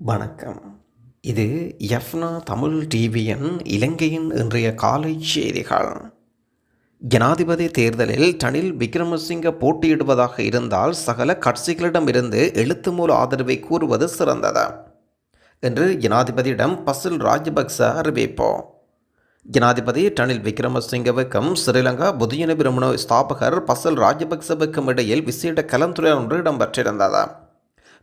வணக்கம். இது எஃப்னா தமிழ் டிவியின் இலங்கையின் இன்றைய காலை செய்திகள். ஜனாதிபதி தேர்தலில் டனில் விக்ரமசிங்க போட்டியிடுவதாக இருந்தால் சகல கட்சிகளிடமிருந்து எழுத்து மூல ஆதரவை கூறுவது சிறந்தது என்று ஜனாதிபதியிடம் பசில் ராஜபக்ச அறிவிப்போம். ஜனாதிபதி ரணில் விக்ரமசிங்கவுக்கும் ஸ்ரீலங்கா புதியன பிரமுன ஸ்தாபகர் பசல் ராஜபக்சவுக்கும் இடையில் விசேட கலந்துரையாடல் ஒன்று இடம்பெற்றிருந்தது.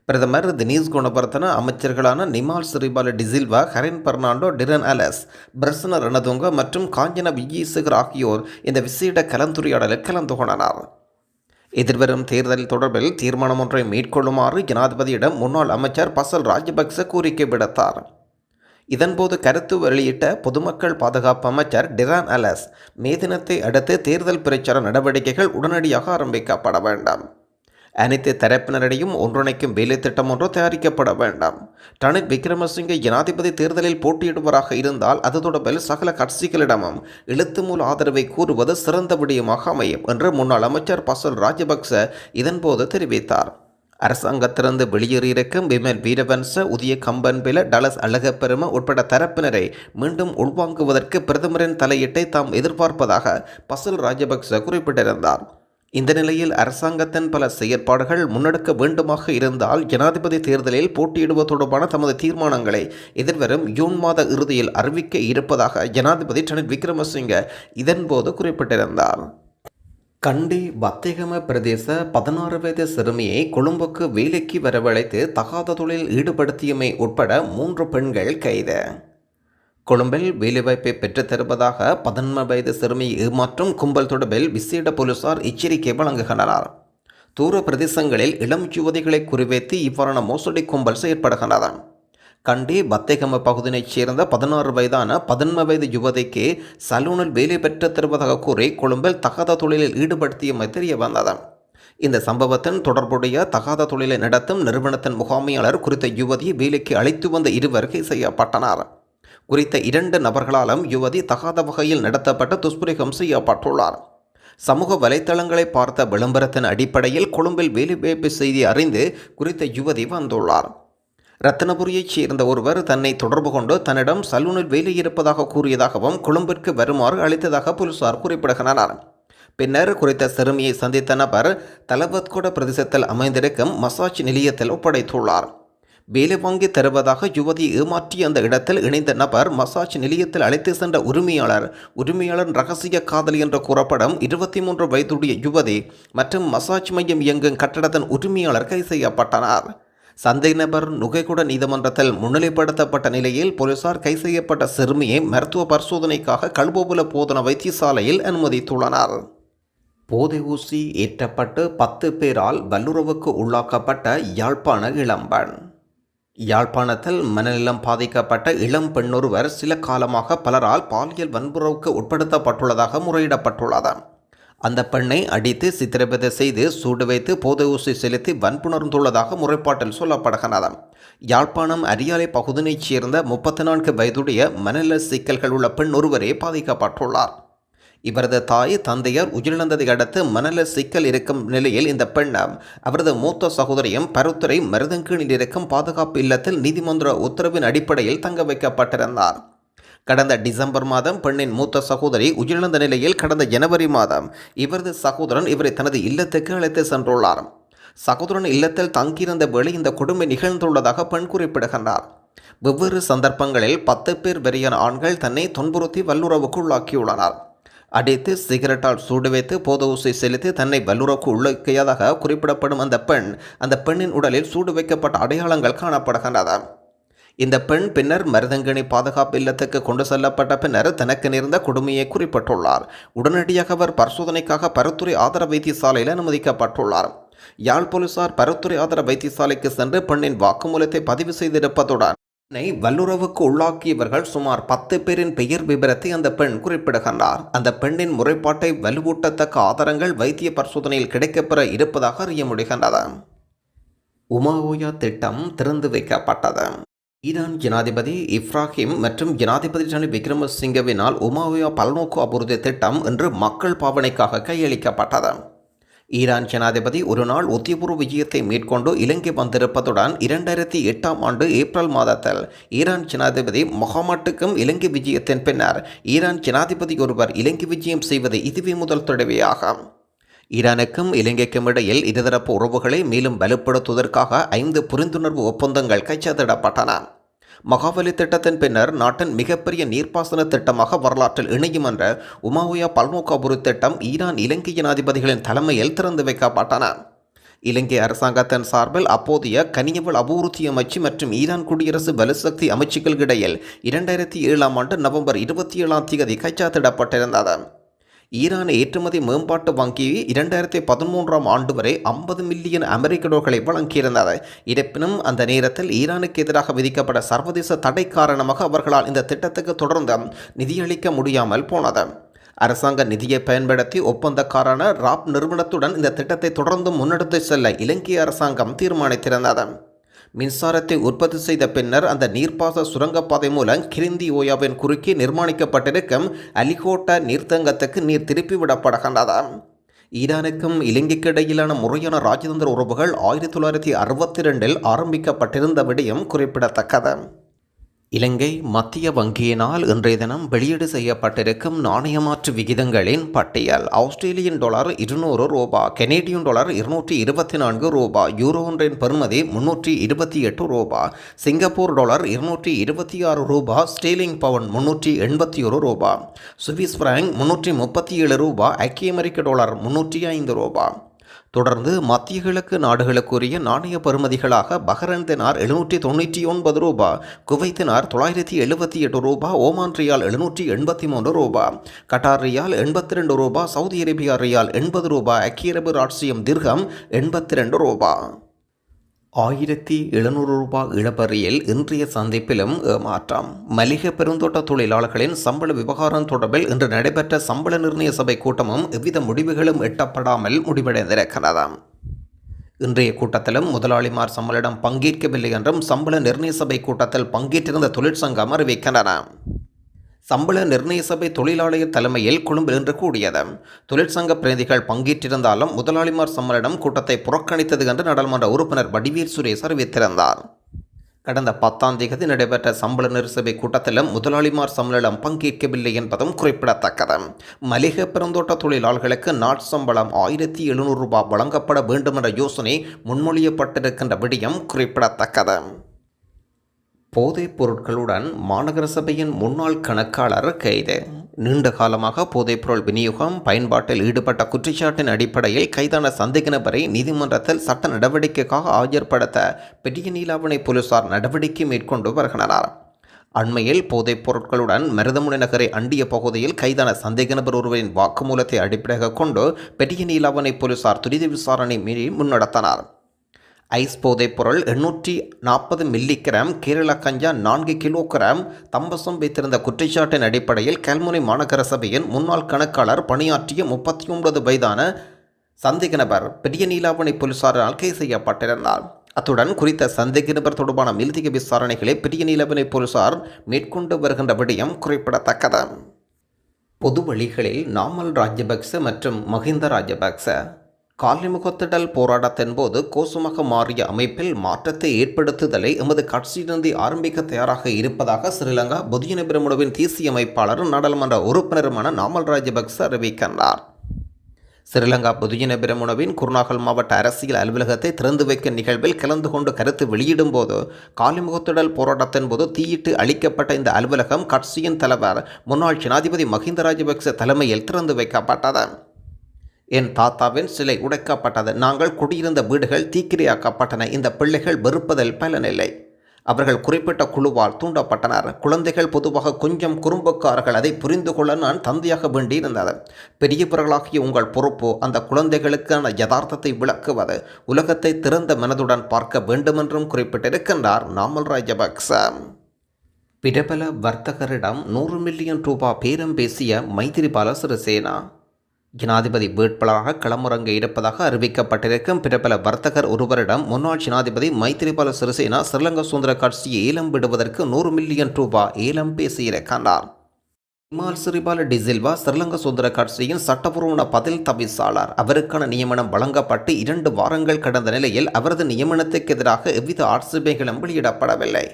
பிரதமர் தினேஷ் குணவர்த்தன அமைச்சர்களான நிமால் சிறிபால டிசில்வா ஹரின் பெர்னாண்டோ டிரன் அலஸ் பிரசன ரணதுங்க மற்றும் காஞ்சன விஜயசேகர் ஆகியோர் இந்த விசேட கலந்துரையாடலில் கலந்து கொண்டனர் எதிர்வரும் தேர்தல் தொடர்பில் தீர்மானம் ஒன்றை மேற்கொள்ளுமாறு ஜனாதிபதியிடம் முன்னாள் அமைச்சர் பசல் ராஜபக்ச கோரிக்கை விடுத்தார். இதன்போது கருத்து வெளியிட்ட பொதுமக்கள் பாதுகாப்பு அமைச்சர் டிரான் அலஸ் மே தினத்தை அடுத்து தேர்தல் பிரச்சார நடவடிக்கைகள் உடனடியாக ஆரம்பிக்கப்பட வேண்டாம். அனைத்து தரப்பினரிடையும் ஒன்றிணைக்கும் வேலை திட்டம் ஒன்று தயாரிக்கப்பட வேண்டாம். ரணில் விக்ரமசிங்கே ஜனாதிபதி தேர்தலில் போட்டியிடுவராக இருந்தால் அது தொடர்பில் சகல கட்சிகளிடமும் எழுத்துமூல் ஆதரவை கூறுவது சிறந்த விடயமாக அமையும் என்று முன்னாள் அமைச்சர் பசல் ராஜபக்ச இதன்போது தெரிவித்தார். அரசாங்கத்திலிருந்து வெளியேறியிருக்கும் விமல் வீரவன்ச உதய கம்பன்பில டலஸ் அழகப்பெரும உட்பட தரப்பினரை மீண்டும் உள்வாங்குவதற்கு பிரதமரின் தலையீட்டை தாம் எதிர்பார்ப்பதாக பசல் ராஜபக்ச குறிப்பிட்டிருந்தார். இந்த நிலையில் அரசாங்கத்தின் பல செயற்பாடுகள் முன்னெடுக்க வேண்டுமாக இருந்தால் ஜனாதிபதி தேர்தலில் போட்டியிடுவது தொடர்பான தமது தீர்மானங்களை எதிர்வரும் ஜூன் மாத இறுதியில் அறிவிக்க இருப்பதாக ஜனாதிபதி ரணில் விக்ரமசிங்க இதன்போது குறிப்பிட்டிருந்தார். கண்டி வத்தேகம பிரதேச பதினாறு வயது சிறுமியை கொழும்புக்கு வேலைக்கு வரவழைத்து தகாத தொழில் ஈடுபடுத்தியமை உட்பட மூன்று பெண்கள் கைது. கொழும்பில் வேலைவாய்ப்பை பெற்றுத் தருவதாக பதினொன்று வயது சிறுமி ஏமாற்றும் கும்பல் தொடர்பில் விசேட போலீசார் எச்சரிக்கை வழங்குகின்றனர். தூர பிரதேசங்களில் இளம் யுவதிகளை குறிவைத்து இவ்வாறான மோசடி கும்பல் செயற்படுகின்றன கண்டி பத்தேகம பகுதியைச் சேர்ந்த பதினாறு வயதான பதின்ம வயது யுவதிக்கு சலூனில் வேலை பெற்றுத் தருவதாக கூறி கொழும்பில் தகாத தொழிலில் ஈடுபடுத்தியமை தெரிய வந்தது இந்த சம்பவத்தின் தொடர்புடைய தகாத தொழிலை நடத்தும் நிறுவனத்தின் முகாமையாளர் குறித்த யுவதியை வேலைக்கு அழைத்து வந்த இருவர் செய்யப்பட்டனர். குறித்த இரண்டு நபர்களாலும் யுவதி தகாத வகையில் நடத்தப்பட்ட துஷ்பிரயோகம் செய்யப்பட்டுள்ளார். சமூக வலைத்தளங்களை பார்த்த விளம்பரத்தின் அடிப்படையில் கொழும்பில் வேலைவாய்ப்பு செய்தி அறிந்து குறித்த யுவதி வந்துள்ளார். ரத்தனபுரியைச் சேர்ந்த ஒருவர் தன்னை தொடர்பு கொண்டு தன்னிடம் சலூனில் வேலை இருப்பதாக கூறியதாகவும் கொழும்பிற்கு வருமாறு அளித்ததாக போலீசார் குறிப்பிடுகின்றனர். பின்னர் குறித்த சிறுமியை சந்தித்த நபர் தலவத்கோட பிரதேசத்தில் அமைந்திருக்கும் மசாஜ் நிலையத்தில் ஒப்படைத்துள்ளார். வேலை வாங்கி தருவதாக யுவதி ஏமாற்றிய அந்த இடத்தில் இணைந்த நபர் மசாஜ் நிலையத்தில் அழைத்து சென்ற உரிமையாளர். உரிமையாளர் ரகசிய காதலி என்று கூறப்படும் இருபத்தி மூன்று வயதுடைய யுவதி மற்றும் மசாஜ் மையம் இயங்கும் கட்டடத்தின் உரிமையாளர் கைது செய்யப்பட்டனர். சந்தேக நபர் நுகைகுட நீதிமன்றத்தில் முன்னிலைப்படுத்தப்பட்ட நிலையில் போலீசார் கை செய்யப்பட்ட சிறுமியை மருத்துவ பரிசோதனைக்காக கல்போபுல போதன வைத்தியசாலையில் அனுமதித்துள்ளனர். போதை ஊசி ஏற்றப்பட்டு பத்து பேரால் வல்லுறவுக்கு உள்ளாக்கப்பட்ட யாழ்ப்பாண இளம்பெண். யாழ்ப்பாணத்தில் மனநலம் பாதிக்கப்பட்ட இளம் பெண்ணொருவர் சில காலமாக பலரால் பாலியல் வன்புறவுக்கு உட்படுத்தப்பட்டுள்ளதாக முறையிடப்பட்டுள்ளது. அந்த பெண்ணை அடித்து சித்திரவதை செய்து சூடு வைத்து போதை ஊசி செலுத்தி வன்புணர்ந்துள்ளதாக முறைப்பாட்டில் சொல்லப்படுகிறது. யாழ்ப்பாணம் அரியாலை பகுதியைச் சேர்ந்த முப்பத்தி நான்கு வயதுடைய மனநல சிக்கல்கள் உள்ள பெண் ஒருவரே பாதிக்கப்பட்டுள்ளார். இவரது தாய் தந்தையார் உயிரிழந்ததை அடுத்து மணல சிக்கல் இருக்கும் நிலையில் இந்த பெண்ணம் அவரது மூத்த சகோதரியும் பருத்துறை மருதங்கீழில் இருக்கும் பாதுகாப்பு இல்லத்தில் நீதிமன்ற உத்தரவின் அடிப்படையில் தங்க வைக்கப்பட்டிருந்தார். கடந்த டிசம்பர் மாதம் பெண்ணின் மூத்த சகோதரி உயிரிழந்த நிலையில் கடந்த ஜனவரி மாதம் இவரது சகோதரன் இவரை தனது இல்லத்துக்கு அழைத்து சென்றுள்ளார். சகோதரன் இல்லத்தில் தங்கியிருந்த வேளை இந்த கொடுமை நிகழ்ந்துள்ளதாக பெண் குறிப்பிடுகின்றார். வெவ்வேறு சந்தர்ப்பங்களில் பத்து பேர் வரையான ஆண்கள் தன்னை துன்புறுத்தி வல்லுறவுக்கு உள்ளாக்கியுள்ளனர். அடித்து சிகரெட்டால் சூடு வைத்து போத ஊசை செலுத்தி தன்னை வல்லுறவுக்கு உள்ளாக்கியதாக குறிப்பிடப்படும் அந்த பெண் அந்த பெண்ணின் உடலில் சூடு வைக்கப்பட்ட அடையாளங்கள் காணப்படுகின்றன. இந்த பெண் பின்னர் மருதங்கணி பாதுகாப்பு இல்லத்துக்கு கொண்டு செல்லப்பட்ட பின்னர் தனக்கு நேர்ந்த கொடுமையை குறிப்பிட்டுள்ளார். உடனடியாக அவர் பரிசோதனைக்காக பருத்துறை ஆதர வைத்தியசாலையில் அனுமதிக்கப்பட்டுள்ளார். யாழ் போலீசார் பருத்துறை ஆதர வைத்தியசாலைக்கு சென்று பெண்ணின் வாக்குமூலத்தை பதிவு செய்திருப்பதுடன் பெண்ணை வல்லுறவுக்கு உள்ளாக்கியவர்கள் சுமார் பத்து பேரின் பெயர் விபரத்தை அந்த பெண் குறிப்பிடுகின்றார். அந்த பெண்ணின் முறைப்பாட்டை வலுவூட்டத்தக்க ஆதாரங்கள் வைத்திய பரிசோதனையில் கிடைக்கப்பெற இருப்பதாக அறிய முடிகின்றது. உமாவோயா திட்டம் திறந்து வைக்கப்பட்டது. ஈரான் ஜனாதிபதி இப்ராஹிம் மற்றும் ஜனாதிபதி ரணில் விக்ரமசிங்கவினால் உமாவோயா பல்நோக்கு அபிவிருத்தி திட்டம் இன்று மக்கள் பாவனைக்காக கையளிக்கப்பட்டது. ஈரான் ஜனாதிபதி ஒரு நாள் உத்தியபூர்வ விஜயத்தை மேற்கொண்டு இலங்கை வந்திருப்பதுடன் இரண்டாயிரத்தி எட்டாம் ஆண்டு ஏப்ரல் மாதத்தில் ஈரான் ஜனாதிபதி மொஹமட்டுக்கும் இலங்கை விஜயத்தின் பின்னர் ஈரான் ஜனாதிபதி ஒருவர் இலங்கை விஜயம் செய்வது இதுவே முதல் தடவையாகும் ஈரானுக்கும் இலங்கைக்கும் இடையில் இருதரப்பு உறவுகளை மேலும் வலுப்படுத்துவதற்காக ஐந்து புரிந்துணர்வு ஒப்பந்தங்கள் கைச்சாத்திடப்பட்டன. மகாவலி திட்டத்தின் பின்னர் நாட்டின் மிகப்பெரிய நீர்ப்பாசன திட்டமாக வரலாற்றில் இணையும் என்ற உமாவுயா பல்மோகாபுரி திட்டம் ஈரான் இலங்கை ஜனாதிபதிகளின் தலைமையில் திறந்து வைக்கப்பட்டன. இலங்கை அரசாங்கத்தின் சார்பில் அப்போதைய கனியவள் அபிவிருத்தி அமைச்சு மற்றும் ஈரான் குடியரசு வலுசக்தி அமைச்சுகளுக்கிடையில் இரண்டாயிரத்தி ஏழாம் ஆண்டு நவம்பர் இருபத்தி ஏழாம் தேதி கைச்சாத்திடப்பட்டிருந்தது. ஈரான் ஏற்றுமதி மேம்பாட்டு வங்கி இரண்டாயிரத்தி பதிமூன்றாம் ஆண்டு வரை ஐம்பது மில்லியன் அமெரிக்க டாலர்களை வழங்கியிருந்தது. இருப்பினும் அந்த நேரத்தில் ஈரானுக்கு எதிராக விதிக்கப்பட்ட சர்வதேச தடை காரணமாக அவர்களால் இந்த திட்டத்துக்கு தொடர்ந்து நிதியளிக்க முடியாமல் போனது. அரசாங்க நிதியை பயன்படுத்தி ஒப்பந்தக்காரான ராப் நிறுவனத்துடன் இந்த திட்டத்தை தொடர்ந்து முன்னெடுத்து செல்ல இலங்கை அரசாங்கம் தீர்மானித்திருந்தது. மின்சாரத்தை உற்பத்தி செய்த பின்னர் அந்த நீர்ப்பாச சுரங்கப்பாதை மூலம் கிரிந்தி ஓயாவின் குறுக்கே நிர்மாணிக்கப்பட்டிருக்கும் அலிகோட்டா நீர்த்தங்கத்துக்கு நீர் திருப்பிவிடப்படுகின்றது ஈரானுக்கும் இலங்கைக்கு இடையிலான முறையான ராஜதந்திர உறவுகள் ஆயிரத்தி தொள்ளாயிரத்தி அறுபத்தி ரெண்டில் ஆரம்பிக்கப்பட்டிருந்த விடயம் குறிப்பிடத்தக்கது. இலங்கை மத்திய வங்கியினால் இன்றைய தினம் வெளியீடு செய்யப்பட்டிருக்கும் நாணயமாற்று விகிதங்களின் பட்டியல். ஆஸ்திரேலியன் டாலர் இருநூறு ரூபா கெனேடியன் டாலர் இருநூற்றி இருபத்தி நான்கு ரூபா யூரோ ஒன்றின் பெறுமதி முன்னூற்றி இருபத்தி எட்டு ரூபா சிங்கப்பூர் டாலர் இருநூற்றி இருபத்தி ஆறு ரூபா ஸ்டீலிங் பவுன் முன்னூற்றி எண்பத்தி ஒரு ரூபா சுவிஸ் பிராங்க் முன்னூற்றி முப்பத்தி ஏழு ரூபா ஐக்கிய அமெரிக்க டாலர் முன்னூற்றி ஐந்து ரூபா. தொடர்ந்து மத்திய கிழக்கு நாடுகளுக்குரிய நாணய பெறுமதிகளாக பஹ்ரைன் தினார் எழுநூற்றி தொண்ணூற்றி ஒன்பது ரூபா குவைத் தினார் தொள்ளாயிரத்தி எழுபத்தி எட்டு ரூபா ஓமான் ரியால் எழுநூற்றி எண்பத்தி மூன்று ரூபா கட்டார் ரியால் எண்பத்தி ரெண்டு ரூபா சவுதி அரேபியா ரியால் எண்பது ரூபா ஐக்கிய ராட்சியம் திர்கம் எண்பத்தி ரெண்டு ரூபா. ஆயிரத்தி எழுநூறு ரூபாய் இழப்பறியில் இன்றைய சந்திப்பிலும் ஏமாற்றம். மளிகை பெருந்தோட்ட தொழிலாளர்களின் சம்பள விவகாரம் தொடர்பில் இன்று நடைபெற்ற சம்பள நிர்ணய சபை கூட்டமும் எவ்வித முடிவுகளும் எட்டப்படாமல் முடிவடைந்திருக்கிறது இன்றைய கூட்டத்திலும் முதலாளிமார் சம்பளிடம் பங்கேற்கவில்லை என்றும் சம்பள நிர்ணய சபை கூட்டத்தில் பங்கேற்றிருந்த தொழிற்சங்கம் அறிவிக்கின்றன. சம்பள நிர்ணய சபை தொழிலாளர் தலைமையில் கொழும்பில் இன்று கூடியது. தொழிற்சங்க பிரதிகள் பங்கேற்றிருந்தாலும் முதலாளிமார் சம்மேளனம் கூட்டத்தை புறக்கணித்தது என்று நாடாளுமன்ற உறுப்பினர் வடிவேல் சுரேஷ் அறிவித்திருந்தார். கடந்த பத்தாம் தேதி நடைபெற்ற சம்பள நிறுசபை கூட்டத்திலும் முதலாளிமார் சம்மேளனம் பங்கேற்கவில்லை என்பதும் குறிப்பிடத்தக்கது. மளிகை பெருந்தோட்ட தொழிலாளர்களுக்கு நாட் சம்பளம் ஆயிரத்தி எழுநூறு ரூபாய் வழங்கப்பட வேண்டும் என்ற யோசனை முன்மொழியப்பட்டிருக்கின்ற விடயம் குறிப்பிடத்தக்கது. போதைப் பொருட்களுடன் மாநகர சபையின் முன்னாள் கணக்காளர் கைது. நீண்ட காலமாக போதைப்பொருள் விநியோகம் பயன்பாட்டில் ஈடுபட்ட குற்றச்சாட்டின் அடிப்படையில் கைதான சந்தேக நபரை நீதிமன்றத்தில் சட்ட நடவடிக்கைக்காக ஆஜர்படுத்த பெரிய நீலாவணை போலீசார் நடவடிக்கை மேற்கொண்டு வருகின்றனர். அண்மையில் போதைப் பொருட்களுடன் மருதமுனை நகரை அண்டிய பகுதியில் கைதான சந்தேக நபர் ஒருவரின் வாக்குமூலத்தை அடிப்படையாக கொண்டு பெரிய நீலாவணை போலீசார் துரித விசாரணை மீறி முன்னெடுத்தனர். ஐஸ் போதைப்பொருள் எண்ணூற்றி நாற்பது மில்லிகிராம் கேரள கஞ்சா நான்கு கிலோகிராம் தம்பசம் வைத்திருந்த குற்றச்சாட்டின் அடிப்படையில் கல்முனை மாநகர சபையின் முன்னாள் கணக்காளர் பணியாற்றிய முப்பத்தி ஒன்பது வயதான சந்தேக நபர் பெரிய நீலாவணி போலீசாரால் கைது செய்யப்பட்டிருந்தார். அத்துடன் குறித்த சந்தேக நபர் தொடர்பான மில்திக விசாரணைகளை பெரிய நீலாவணை போலீசார் மேற்கொண்டு வருகின்ற விடயம் குறிப்பிடத்தக்கது. பொது வழிகளில் நாமல் ராஜபக்ச மற்றும் மஹிந்த ராஜபக்ச. காலிமுகத்திடல் போராட்டத்தின் போது கோசுமாக மாறிய அமைப்பில் மாற்றத்தை ஏற்படுத்துதலை எமது கட்சியிலிருந்து ஆரம்பிக்க தயாராக இருப்பதாக ஸ்ரீலங்கா புதிய பிரமுடவின் தேசிய அமைப்பாளரும் நாடாளுமன்ற உறுப்பினருமான நாமல் ராஜபக்ச அறிவிக்கின்றார். ஸ்ரீலங்கா பொதுஜன பிரமுனவின் குருநாகல் மாவட்ட அரசியல் அலுவலகத்தை திறந்து வைக்கும் நிகழ்வில் கலந்து கொண்டு கருத்து வெளியிடும் போது காலிமுகத்திடல் போராட்டத்தின் போது தீயிட்டு அளிக்கப்பட்ட இந்த அலுவலகம் கட்சியின் தலைவர் முன்னாள் ஜனாதிபதி மஹிந்த ராஜபக்ச தலைமையில் திறந்து வைக்கப்பட்டது. என் தாத்தாவின் சிலை உடைக்கப்பட்டது. நாங்கள் குடியிருந்த வீடுகள் தீக்கிரையாக்கப்பட்டன. இந்த பிள்ளைகள் வெறுப்பதில் பலனில்லை அவர்கள் குறிப்பிட்ட குழுவால் தூண்டப்பட்டனர். குழந்தைகள் பொதுவாக கொஞ்சம் குறும்புக்காரர்கள். அதை புரிந்து கொள்ள நான் தந்தையாக வேண்டியிருந்தது. பெரியவர்களாகிய உங்கள் பொறுப்பு அந்த குழந்தைகளுக்கான யதார்த்தத்தை விளக்குவது. உலகத்தை திறந்த மனதுடன் பார்க்க வேண்டுமென்றும் குறிப்பிட்டிருக்கின்றார் நாமல் ராஜபக்ச. பிரபல வர்த்தகரிடம் நூறு மில்லியன் ரூபாய் பேரம் பேசிய மைத்திரிபால சிறிசேனா. ஜனாதிபதி வேட்பாளராக களமுறங்க இருப்பதாக அறிவிக்கப்பட்டிருக்கும். பிரபல வர்த்தகர் ஒருவரிடம் முன்னாள் ஜனாதிபதி மைத்திரிபால சிறிசேனா ஸ்ரீலங்கா சுதந்திர கட்சியை ஏலம் விடுவதற்கு நூறு மில்லியன் ரூபாய் ஏலம் பேசியிருக்கின்றார் இமால் சிறிபால டிசில்வா ஸ்ரீலங்கா சுதந்திர கட்சியின் சட்டபூர்வ பதில் தவிசாளர். அவருக்கான நியமனம் வழங்கப்பட்டு இரண்டு வாரங்கள் கடந்த நிலையில் அவரது நியமனத்துக்கு எதிராக எவ்வித ஆட்சேபைகளும் வெளியிடப்படவில்லை.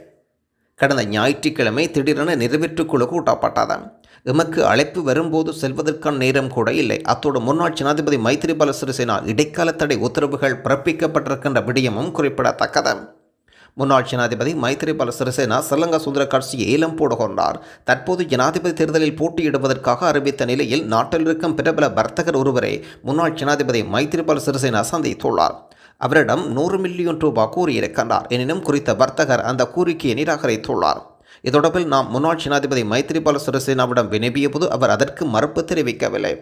கடந்த ஞாயிற்றுக்கிழமை திடீரென நிறைவேற்றுக்குழு கூட்டப்பட்டது. எமக்கு அழைப்பு வரும்போது செல்வதற்கான நேரம் கூட இல்லை. அத்தோடு முன்னாள் ஜனாதிபதி மைத்திரிபால சிறிசேனா இடைக்கால தடை உத்தரவுகள் பிறப்பிக்கப்பட்டிருக்கின்ற விடயமும் குறிப்பிடத்தக்கது. முன்னாள் ஜனாதிபதி மைத்திரிபால சிறிசேனா ஸ்ரீலங்கா சுதந்திர கட்சி ஏலம் போட கொண்டார் தற்போது ஜனாதிபதி தேர்தலில் போட்டியிடுவதற்காக அறிவித்த நிலையில் நாட்டில் இருக்கும் பிரபல வர்த்தகர் ஒருவரை முன்னாள் ஜனாதிபதி மைத்திரிபால சிறிசேனா சந்தித்துள்ளார். அவரிடம் நூறு மில்லியன் ரூபாய் கூறியிருக்கின்றார் எனினும் குறித்த வர்த்தகர் அந்த கோரிக்கையை நிராகரித்துள்ளார். இதொடர்பில் நாம் முன்னாள் ஜனாதிபதி மைத்திரிபால சிறிசேனாவிடம் வினவிய போது அவர் அதற்கு மறுப்பு தெரிவிக்கவில்லை.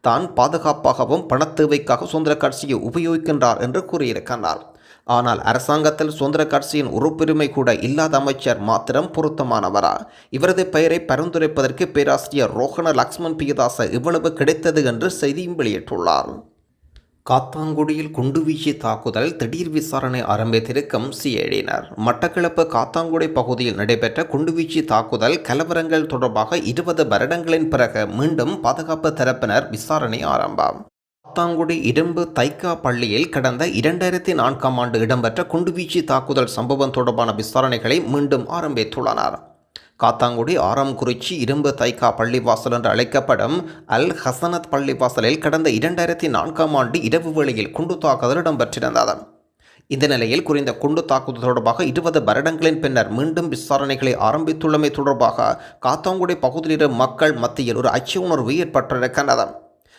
தான் பாதுகாப்பாகவும் பணத் தேவைக்காக சுதந்திர கட்சியை உபயோகிக்கின்றார் என்று கூறியிருக்கின்றார் ஆனால் அரசாங்கத்தில் சுதந்திர கட்சியின் உறுப்புரிமை கூட இல்லாத அமைச்சர் மாத்திரம் பொருத்தமானவரா? இவரது பெயரை பரிந்துரைப்பதற்கு பேராசிரியர் ரோஹண லக்ஷ்மண் பியதாச இவ்வளவு கிடைத்தது என்று செய்தியும் வெளியிட்டுள்ளார். காத்தாங்குடியில் குண்டுவீச்சு தாக்குதல் திடீர் விசாரணை ஆரம்பித்திருக்கும் சிஐடியினர். மட்டக்களப்பு காத்தாங்குடி பகுதியில் நடைபெற்ற குண்டுவீச்சு தாக்குதல் கலவரங்கள் தொடர்பாக இருபது வருடங்களின் பிறகு மீண்டும் பாதுகாப்பு தரப்பினர் விசாரணை ஆரம்பம். காத்தாங்குடி இரும்பு தைக்கா பள்ளியில் கடந்த இரண்டாயிரத்தி நான்காம் ஆண்டு இடம்பெற்ற குண்டுவீச்சு தாக்குதல் சம்பவம் தொடர்பான விசாரணைகளை மீண்டும் ஆரம்பித்துள்ளனர். காத்தாங்குடி ஆறாம்குறிச்சி இரும்பு தைக்கா பள்ளிவாசல் என்று அழைக்கப்படும் அல் ஹசனத் பள்ளிவாசலில் கடந்த இரண்டாயிரத்தி நான்காம் ஆண்டு இரவு வேளையில் குண்டு தாக்குதல் இடம்பெற்றிருந்தது. இந்த நிலையில் குறித்த குண்டு தாக்குதல் தொடர்பாக இருபது வருடங்களின் பின்னர் மீண்டும் விசாரணைகளை ஆரம்பித்துள்ளமை தொடர்பாக காத்தாங்குடி பகுதியில் மக்கள் மத்தியில் ஒரு அச்ச உணர்வு ஏற்பட்டிருக்கின்றது.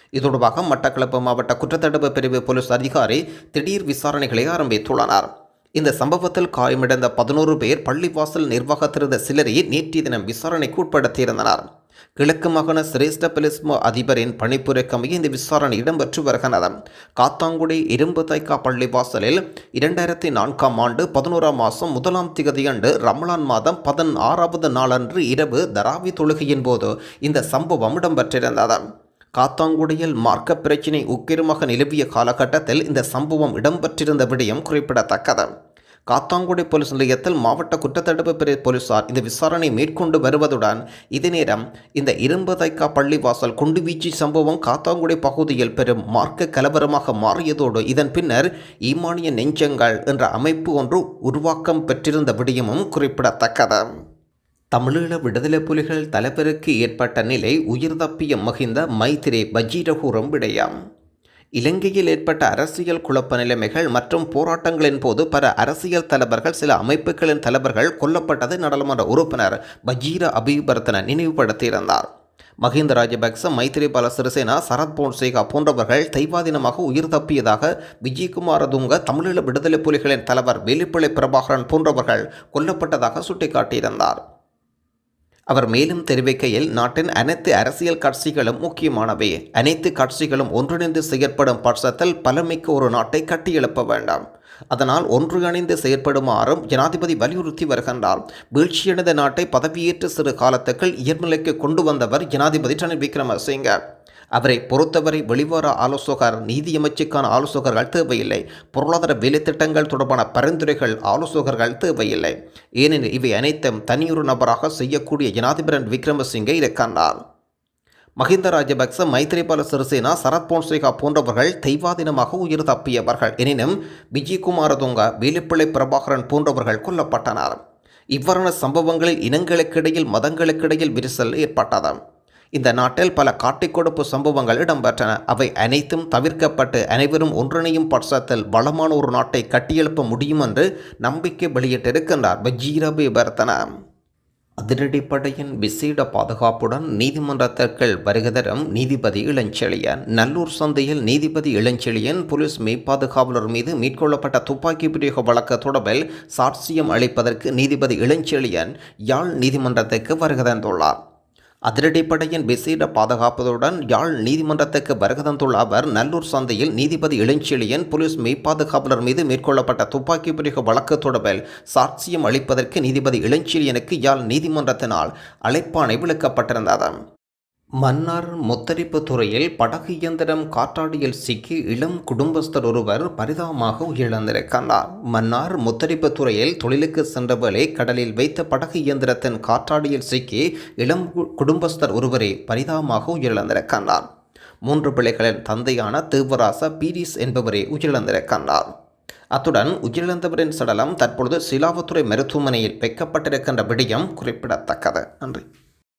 இது தொடர்பாக மட்டக்களப்பு மாவட்ட குற்றத்தடுப்பு பிரிவு போலீஸ் அதிகாரி திடீர் விசாரணைகளை ஆரம்பித்துள்ளனர். இந்த சம்பவத்தில் காயமடைந்த பதினோரு பேர் பள்ளிவாசல் நிர்வாகத்திருந்த சிலரை நேற்றைய தினம் விசாரணைக்கு உட்படுத்தியிருந்தனர். கிழக்கு மாகாண சிரேஷ்ட பிலிஸ்மோ அதிபரின் பணிப்புரைக்கமைய இந்த விசாரணை இடம்பெற்று வருகிறது காத்தாங்குடி இரும்பு தைக்கா பள்ளிவாசலில் இரண்டாயிரத்தி நான்காம் ஆண்டு பதினோராம் மாதம் முதலாம் திகதியன்று ரமலான் மாதம் பதினாறாவது நாளன்று இரவு தராவி தொழுகையின் போது இந்த சம்பவம் இடம்பெற்றிருந்தது. காத்தாங்குடியில் மார்க்க பிரச்சினை உக்கிரமாக நிலவிய காலகட்டத்தில் இந்த சம்பவம் இடம்பெற்றிருந்த விடயம் குறிப்பிடத்தக்கது. காத்தாங்குடி போலீஸ் நிலையத்தில் மாவட்ட குற்றத்தடுப்பு பிரிவு போலீசார் இந்த விசாரணை மேற்கொண்டு வருவதுடன் இதே நேரம் இந்த இரும்புதைக்கா பள்ளிவாசல் குண்டுவீச்சு சம்பவம் காத்தாங்குடி பகுதியில் பெரும் மார்க்க கலவரமாக மாறியதோடு இதன் பின்னர் ஈமானிய நெஞ்சங்கள் என்ற அமைப்பு ஒன்று உருவாக்கம் பெற்றிருந்த விடயமும் குறிப்பிடத்தக்கது. தமிழீழ விடுதலை புலிகள் தலைவருக்கு ஏற்பட்ட நிலை உயிர் தப்பிய மகிந்த மைத்திரி பஜீரகூரம் விடயம். இலங்கையில் ஏற்பட்ட அரசியல் குழப்ப நிலைமைகள் மற்றும் போராட்டங்களின் போது பல அரசியல் தலைவர்கள் சில அமைப்புகளின் தலைவர்கள் கொல்லப்பட்டது நாடாளுமன்ற உறுப்பினர் பஜீர அபிவர்த்தன நினைவுபடுத்தியிருந்தார். மஹிந்த ராஜபக்ச மைத்திரிபால சிறிசேனா சரத் போன்சேகா போன்றவர்கள் தெய்வாதீனமாக உயிர் தப்பியதாக விஜயகுமார துங்க தமிழீழ விடுதலை புலிகளின் தலைவர் வேலுப்பிள்ளை பிரபாகரன் போன்றவர்கள் கொல்லப்பட்டதாக சுட்டிக்காட்டியிருந்தார். அவர் மேலும் தெரிவிக்கையில் நாட்டின் அனைத்து அரசியல் கட்சிகளும் முக்கியமானவை. அனைத்து கட்சிகளும் ஒன்றிணைந்து செயற்படும் பட்சத்தில் பலமிக்க ஒரு நாட்டை கட்டியெழுப்ப வேண்டாம். அதனால் ஒன்றிணைந்து செயற்படுமாறும் ஜனாதிபதி வலியுறுத்தி வருகின்றார். வீழ்ச்சியடைந்த நாட்டை பதவியேற்ற சிறு காலத்துக்குள் இயல்நிலைக்கு கொண்டு வந்தவர் ஜனாதிபதி ரணில் விக்ரமசிங்க. அவரை பொறுத்தவரை வெளிவார ஆலோசகர் நீதியமைச்சுக்கான ஆலோசகர்கள் தேவையில்லை. பொருளாதார வேலைத்திட்டங்கள் தொடர்பான பரிந்துரைகள் ஆலோசகர்கள் தேவையில்லை. ஏனெனில் இவை அனைத்தும் தனியொரு நபராக செய்யக்கூடிய ஜனாதிபதி விக்ரமசிங்கை இருக்கின்றார் மஹிந்த ராஜபக்ச மைத்திரிபால சிறிசேனா சரத் போன்சேகா போன்றவர்கள் தெய்வாதீனமாக உயிர் தப்பியவர்கள். எனினும் விஜயகுமாரதுங்க வேலுப்பிள்ளை பிரபாகரன் போன்றவர்கள் கொல்லப்பட்டனர். இவ்வாறான சம்பவங்களில் இனங்களுக்கிடையில் மதங்களுக்கிடையில் விரிசல் ஏற்பட்டது. இந்த நாட்டில் பல காட்டிக் கொடுப்பு சம்பவங்கள் இடம்பெற்றன. அவை அனைத்தும் தவிர்க்கப்பட்டு அனைவரும் ஒன்றிணையும் பட்சத்தில் வளமான ஒரு நாட்டை கட்டியெழுப்ப முடியும் என்று நம்பிக்கை வெளியிட்டிருக்கின்றார் பஜீரபி பர்த்தன அதிரடிப்படையின் விசேட பாதுகாப்புடன் நீதிமன்றத்திற்குள் வருகதரும் நீதிபதி இளஞ்செழியன். நல்லூர் சந்தையில் நீதிபதி இளஞ்செழியன் போலீஸ் மெய்ப்பாதுகாவலர் மீது மேற்கொள்ளப்பட்ட துப்பாக்கி பிரயோக வழக்கு தொடர்பில் சாட்சியம் அளிப்பதற்கு நீதிபதி இளஞ்செழியன் யாழ் நீதிமன்றத்துக்கு வருகை தந்துள்ளார். அதிரடிப்படையின் விசேட பாதுகாப்புடன் யாழ் நீதிமன்றத்துக்கு வருகதந்துள்ள அவர் நல்லூர் சந்தையில் நீதிபதி இளஞ்செழியன் போலீஸ் மெய்ப்பாதுகாவலர் மீது மேற்கொள்ளப்பட்ட துப்பாக்கி பிரிவு வழக்கு தொடர்பில் சாட்சியம் அளிப்பதற்கு நீதிபதி இளஞ்செழியனுக்கு யாழ் நீதிமன்றத்தினால் அழைப்பாணை விளக்கப்பட்டிருந்தது. மன்னார் முத்தரிப்பு துறையில் படகு இயந்திரம் காற்றாடியில் சிக்கி இளம் குடும்பஸ்தர் ஒருவர் பரிதாபமாக உயிரிழந்திருக்கின்றார். மன்னார் முத்தரிப்பு துறையில் தொழிலுக்கு சென்ற வேளை கடலில் வைத்த படகு இயந்திரத்தின் காற்றாடியில் சிக்கி இளம் குடும்பஸ்தர் ஒருவரே பரிதாபமாக உயிரிழந்திருக்கின்றார். மூன்று பிள்ளைகளின் தந்தையான தீவராச பீரிஸ் என்பவரே உயிரிழந்திருக்கின்றார். அத்துடன் உயிரிழந்தவரின் சடலம் தற்பொழுது சிலாவத்துறை மருத்துவமனையில் வைக்கப்பட்டிருக்கின்ற விடயம் குறிப்பிடத்தக்கது. நன்றி.